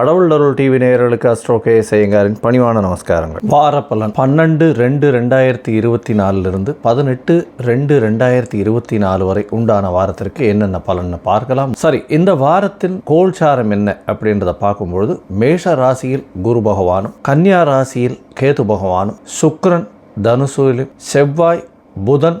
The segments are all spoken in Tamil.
கடவுள் அருள் டிவி நேயர்களுக்கு அஸ்ட்ரோ கே பணிவான நமஸ்காரங்கள். வார பலன். பன்னெண்டு ரெண்டு ரெண்டாயிரத்தி இருபத்தி நாலுலேருந்து பதினெட்டு ரெண்டு ரெண்டாயிரத்தி இருபத்தி நாலு வரை உண்டான வாரத்திற்கு என்னென்ன பலன்னு பார்க்கலாம். சரி இந்த வாரத்தின் கோல்சாரம் என்ன அப்படின்றத பார்க்கும்பொழுது மேஷ ராசியில் குரு பகவானும் கன்னியா ராசியில் கேது பகவானும் சுக்ரன் தனுசூலில் செவ்வாய் புதன்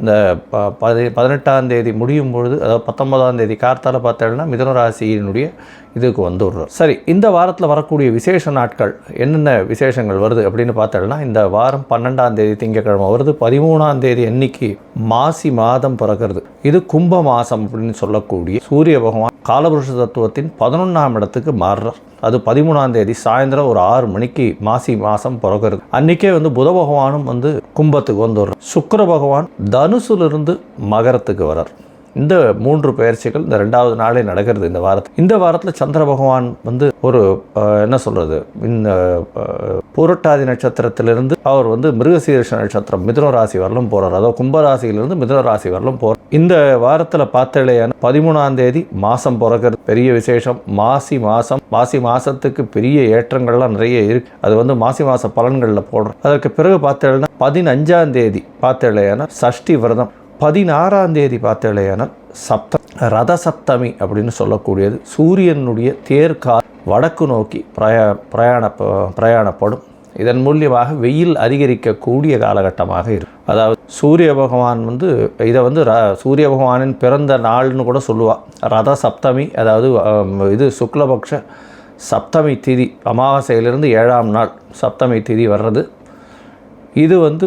இந்த ப- பதி பதினெட்டாம் தேதி முடியும் பொழுது அதாவது பத்தொன்பதாம் தேதி கார்த்தால பார்த்தேன்னா மிதன ராசியினுடைய இதுக்கு வந்துடுறோம் சரி இந்த வாரத்தில் வரக்கூடிய விசேஷ நாட்கள் என்னென்ன விசேஷங்கள் வருது அப்படின்னு பார்த்தோம்னா இந்த வாரம் பன்னெண்டாம் தேதி திங்கக்கிழமை வருது. பதிமூணாம் தேதி அன்னைக்கு மாசி மாதம் பிறக்கிறது. இது கும்ப மாதம் அப்படின்னு சொல்லக்கூடிய சூரிய பகவான் காலபுருஷ தத்துவத்தின் பதினொன்றாம் இடத்துக்கு மாறுறார். அது பதிமூணாம் தேதி சாயந்தரம் ஒரு ஆறு மணிக்கு மாசி மாதம் பிறக்கிறது. அன்றைக்கே வந்து புத பகவானும் வந்து கும்பத்துக்கு வந்துடுறார். சுக்கர பகவான் தனுசுலிருந்து மகரத்துக்கு வரார். இந்த மூன்று பயிற்சிகள் இந்த ரெண்டாவது நாளே நடக்கிறது இந்த வாரத்தில். இந்த வாரத்தில் சந்திர பகவான் வந்து ஒரு என்ன சொல்கிறது இந்த புரட்டாதி பூரட்டாதி நட்சத்திரத்திலிருந்து அவர் வந்து மிருகசீரிஷ நட்சத்திரம் மிதுன ராசி வரலும் போகிறார் அதாவது கும்பராசியிலிருந்து மிதுன ராசி வரலும் போகிறார் இந்த வாரத்தில் பார்த்தலையான பதிமூணாம் தேதி மாதம் பிறக்கிறது. பெரிய விசேஷம். மாசி மாதம் மாசி மாதத்துக்கு பெரிய ஏற்றங்கள்லாம் நிறைய இருக்குது அது வந்து மாசி மாத பலன்களில் போடுறோம். அதற்கு பிறகு பார்த்தேன்னா பதினஞ்சாம் தேதி பார்த்தலையான சஷ்டி விரதம். பதினாறாம் தேதி பார்த்தலையானால் சப்த ரத சப்தமி அப்படின்னு சொல்லக்கூடியது. சூரியனுடைய தேர்கால் வடக்கு நோக்கி பிரயா பிரயாண பிரயாணப்படும். இதன் மூலியமாக வெயில் அதிகரிக்கக்கூடிய காலகட்டமாக இருக்கும். அதாவது சூரிய பகவான் வந்து இதை வந்து ர சூரிய பகவானின் பிறந்த நாள்னு கூட சொல்லுவாள் ரத சப்தமி அதாவது இது சுக்லபக்ஷ சப்தமி திதி அமாவாசையிலிருந்து ஏழாம் நாள் சப்தமி திதி வர்றது. இது வந்து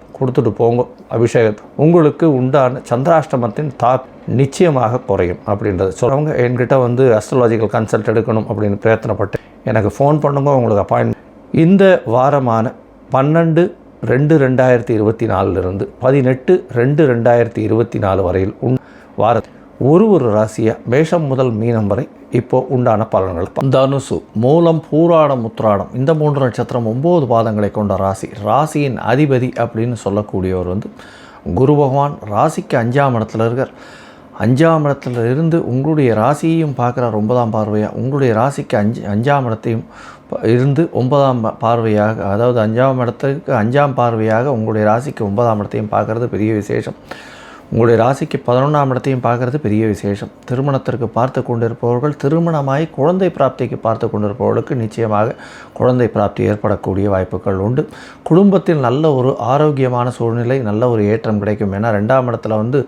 கொடுத்துட்டு போங்க அபிஷேகத்தை. உங்களுக்கு உண்டான சந்திராஷ்டமத்தின் தா நிச்சயமாக குறையும் அப்படின்றது. சொல்கிறவங்க என்கிட்ட வந்து அஸ்ட்ராலாஜிக்கல் கன்சல்ட் எடுக்கணும் அப்படின்னு பிரயத்தனப்பட்டு எனக்கு ஃபோன் பண்ணுங்க உங்களுக்கு அப்பாயின்மெண்ட் இந்த வாரமான பன்னெண்டு ரெண்டு ரெண்டாயிரத்தி இருபத்தி நாலுலேருந்து பதினெட்டு ரெண்டு ரெண்டாயிரத்தி இருபத்தி நாலு வரையில் உன் வார ஒரு ஒரு ராசியாக மேஷம் முதல் மீனம் வரை இப்போ உண்டான பலன்கள் தனுசு மூலம் பூராடம் உத்ராடம் இந்த மூன்று நட்சத்திரம் ஒம்பது பாதங்களை கொண்ட ராசி. ராசியின் அதிபதி அப்படின்னு சொல்லக்கூடியவர் வந்து குரு பகவான். ராசிக்கு அஞ்சாம் இடத்துல இருக்கார். அஞ்சாம் இடத்துல இருந்து உங்களுடைய ராசியையும் பார்க்குறார் ஒன்பதாம் பார்வையாக உங்களுடைய ராசிக்கு அஞ்சு அஞ்சாம் இடத்தையும் ப- இருந்து ஒன்பதாம் பார்வையாக அதாவது அஞ்சாம் இடத்துக்கு அஞ்சாம் பார்வையாக உங்களுடைய ராசிக்கு ஒன்பதாம் இடத்தையும் பார்க்குறது பெரிய விசேஷம். உங்களுடைய ராசிக்கு பதினொன்றாம் இடத்தையும் பார்க்கறது பெரிய விசேஷம். திருமணத்திற்கு பார்த்து கொண்டிருப்பவர்கள் திருமணமாகி குழந்தை பிராப்திக்கு பார்த்து கொண்டிருப்பவர்களுக்கு நிச்சயமாக குழந்தை பிராப்தி ஏற்படக்கூடிய வாய்ப்புகள் உண்டு. குடும்பத்தில் நல்ல ஒரு ஆரோக்கியமான சூழ்நிலை நல்ல ஒரு ஏற்றம் கிடைக்கும். ஏன்னா ரெண்டாம் இடத்துல வந்து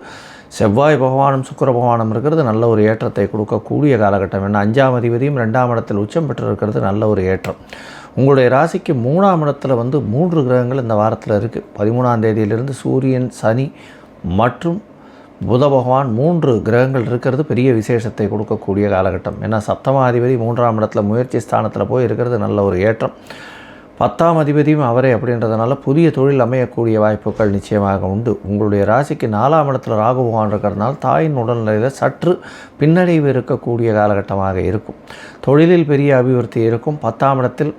செவ்வாய் பகவானும் சுக்கிர பகவானும் இருக்கிறது. நல்ல ஒரு ஏற்றத்தை கொடுக்கக்கூடிய காலகட்டம். ஏன்னா அஞ்சாம் அதிபதியும் ரெண்டாம் இடத்தில் உச்சம் பெற்று இருக்கிறது நல்ல ஒரு ஏற்றம். உங்களுடைய ராசிக்கு மூணாம் இடத்துல வந்து மூன்று கிரகங்கள் இந்த வாரத்தில் இருக்குது பதிமூணாம் தேதியிலிருந்து சூரியன் சனி மற்றும் புத பகவான் மூன்று கிரகங்கள் இருக்கிறது பெரிய விசேஷத்தை கொடுக்கக்கூடிய காலகட்டம். ஏன்னா சப்தமாதிபதி மூன்றாம் இடத்துல முயற்சி ஸ்தானத்தில் போய் இருக்கிறது நல்ல ஒரு ஏற்றம். பத்தாம் அதிபதியும் அவரே அப்படின்றதுனால புதிய தொழில் அமையக்கூடிய வாய்ப்புகள் நிச்சயமாக உண்டு. உங்களுடைய ராசிக்கு நாலாம் இடத்துல ராகு பகவான் இருக்கிறதுனால தாயின் உடல்நிலையில் சற்று பின்னடைவு இருக்கக்கூடிய காலகட்டமாக இருக்கும். தொழிலில் பெரிய அபிவிருத்தி இருக்கும். பத்தாம் இடத்தில்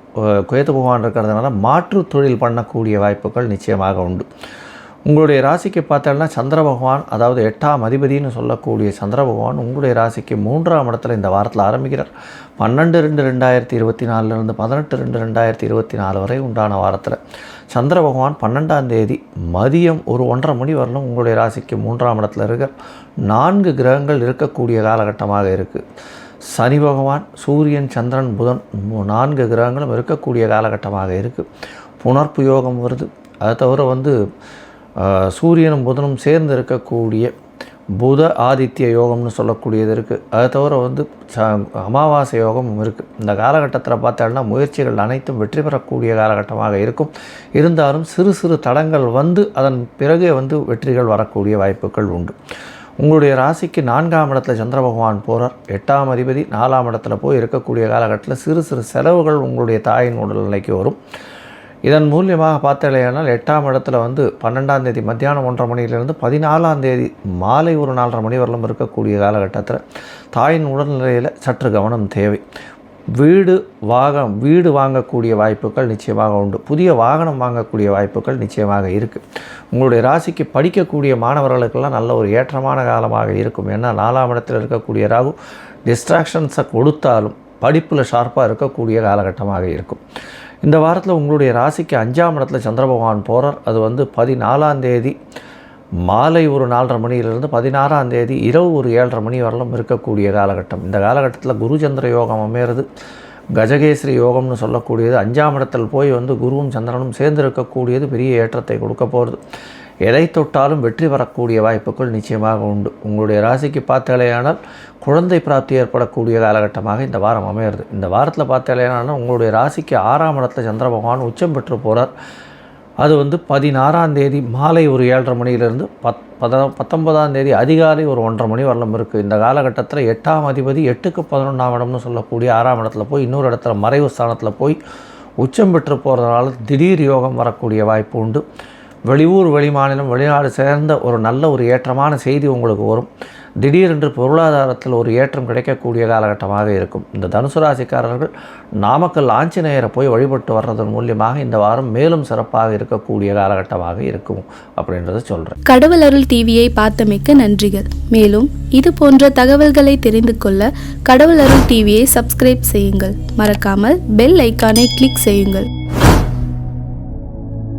குயத்து பகவான் இருக்கிறதுனால மாற்று தொழில் பண்ணக்கூடிய வாய்ப்புகள் நிச்சயமாக உண்டு. உங்களுடைய ராசிக்கு பார்த்தோம்னா சந்திர பகவான் அதாவது எட்டாம் அதிபதினு சொல்லக்கூடிய சந்திர பகவான் உங்களுடைய ராசிக்கு மூன்றாம் இடத்துல இந்த வாரத்தில் ஆரம்பிக்கிறார். பன்னெண்டு ரெண்டு ரெண்டாயிரத்தி இருபத்தி நாலுலேருந்து பதினெட்டு ரெண்டு ரெண்டாயிரத்தி இருபத்தி நாலு வரை உண்டான வாரத்தில். சந்திர பகவான் பன்னெண்டாம் தேதி மதியம் ஒரு ஒன்றரை மணி வரலும் உங்களுடைய ராசிக்கு மூன்றாம் இடத்துல இருக்க நான்கு கிரகங்கள் இருக்கக்கூடிய காலகட்டமாக இருக்குது சனி பகவான் சூரியன் சந்திரன் புதன் நான்கு கிரகங்களும் இருக்கக்கூடிய காலகட்டமாக இருக்குது புனர்ப்பு யோகம் வருது. அதை தவிர வந்து சூரியனும் புதனும் சேர்ந்து இருக்கக்கூடிய புத ஆதித்ய யோகம்னு சொல்லக்கூடியது இருக்குது அதை தவிர வந்து ச அமாவாசை யோகமும் இருக்குது இந்த காலகட்டத்தில் பார்த்தோம்னா முயற்சிகள் அனைத்தும் வெற்றி பெறக்கூடிய காலகட்டமாக இருக்கும். இருந்தாலும் சிறு சிறு தடங்கள் வந்து அதன் பிறகே வந்து வெற்றிகள் வரக்கூடிய வாய்ப்புகள் உண்டு. உங்களுடைய ராசிக்கு நான்காம் இடத்துல சந்திர பகவான் போகிறார் எட்டாம் அதிபதி நாலாம் இடத்துல போய் இருக்கக்கூடிய காலகட்டத்தில் சிறு சிறு செலவுகள் உங்களுடைய தாயின் உடல்நிலைக்கு வரும். இதன் மூலியமாக பார்த்தலையானால் எட்டாம் இடத்துல வந்து பன்னெண்டாம் தேதி மத்தியானம் ஒன்றரை மணியிலிருந்து பதினாலாம் தேதி மாலை ஒரு நாலரை மணி வரலும் இருக்கக்கூடிய காலகட்டத்தில் தாயின் உடல்நிலையில் சற்று கவனம் தேவை. வீடு வாகம் வீடு வாங்கக்கூடிய வாய்ப்புகள் நிச்சயமாக உண்டு. புதிய வாகனம் வாங்கக்கூடிய வாய்ப்புகள் நிச்சயமாக இருக்குது உங்களுடைய ராசிக்கு படிக்கக்கூடிய மாணவர்களுக்கெல்லாம் நல்ல ஒரு ஏற்றமான காலமாக இருக்கும். ஏன்னா நாலாம் இடத்தில் இருக்கக்கூடிய ராகு டிஸ்ட்ராக்ஷன்ஸை கொடுத்தாலும் படிப்பில் ஷார்ப்பாக இருக்கக்கூடிய காலகட்டமாக இருக்கும். இந்த வாரத்தில் உங்களுடைய ராசிக்கு அஞ்சாம் இடத்துல சந்திர பகவான் போகிறார் அது வந்து பதினாலாம் தேதி மாலை ஒரு நாலரை மணியிலிருந்து பதினாறாம் தேதி இரவு ஒரு ஏழரை மணி வரலும் இருக்கக்கூடிய காலகட்டம். இந்த காலகட்டத்தில் குரு சந்திர யோகம் அமையிறது. கஜகேசரி யோகம்னு சொல்லக்கூடியது. அஞ்சாம் இடத்தில் போய் வந்து குருவும் சந்திரனும் சேர்ந்து இருக்கக்கூடியது பெரிய ஏற்றத்தை கொடுக்க போகிறது எதை தொட்டாலும் வெற்றி பெறக்கூடிய வாய்ப்புகள் நிச்சயமாக உண்டு. உங்களுடைய ராசிக்கு பார்த்தாலேயானால் குழந்தை பிராப்தி ஏற்படக்கூடிய காலகட்டமாக இந்த வாரம் அமையிறது இந்த வாரத்தில் பார்த்தாலேயானால் உங்களுடைய ராசிக்கு ஆறாம் இடத்துல சந்திர பகவான் உச்சம் பெற்று போகிறார் அது வந்து பதினாறாம் தேதி மாலை ஒரு ஏழரை மணியிலிருந்து பத் பத பத்தொன்பதாம் தேதி அதிகாலை ஒரு ஒன்றரை மணி வரலும் இருக்குது இந்த காலகட்டத்தில் எட்டாம் அதிபதி எட்டுக்கு பதினொன்றாம் இடம்னு சொல்லக்கூடிய ஆறாம் இடத்துல போய் இன்னொரு இடத்துல மறைவு ஸ்தானத்தில் போய் உச்சம் பெற்று போகிறதுனால திடீர் யோகம் வரக்கூடிய வாய்ப்பு உண்டு. வெளியூர் வெளிமாநிலம் வெளிநாடு சேர்ந்த ஒரு நல்ல ஒரு ஏற்றமான செய்தி உங்களுக்கு வரும். திடீரென்று பொருளாதாரத்தில் ஒரு ஏற்றம் கிடைக்கக்கூடிய காலகட்டமாக இருக்கும். இந்த தனுசு ராசிக்காரர்கள் நாமக்கல் ஆஞ்சநேயரை போய் வழிபட்டு வர்றதன் மூலியமாக இந்த வாரம் மேலும் சிறப்பாக இருக்கக்கூடிய காலகட்டமாக இருக்கும் அப்படின்றத சொல்கிறேன் கடவுள் அருள் டிவியை பார்த்தமைக்க நன்றிகள். மேலும் இது போன்ற தகவல்களை தெரிந்து கொள்ள கடவுள் அருள் டிவியை சப்ஸ்கிரைப் செய்யுங்கள். மறக்காமல் பெல் ஐக்கானை கிளிக் செய்யுங்கள்.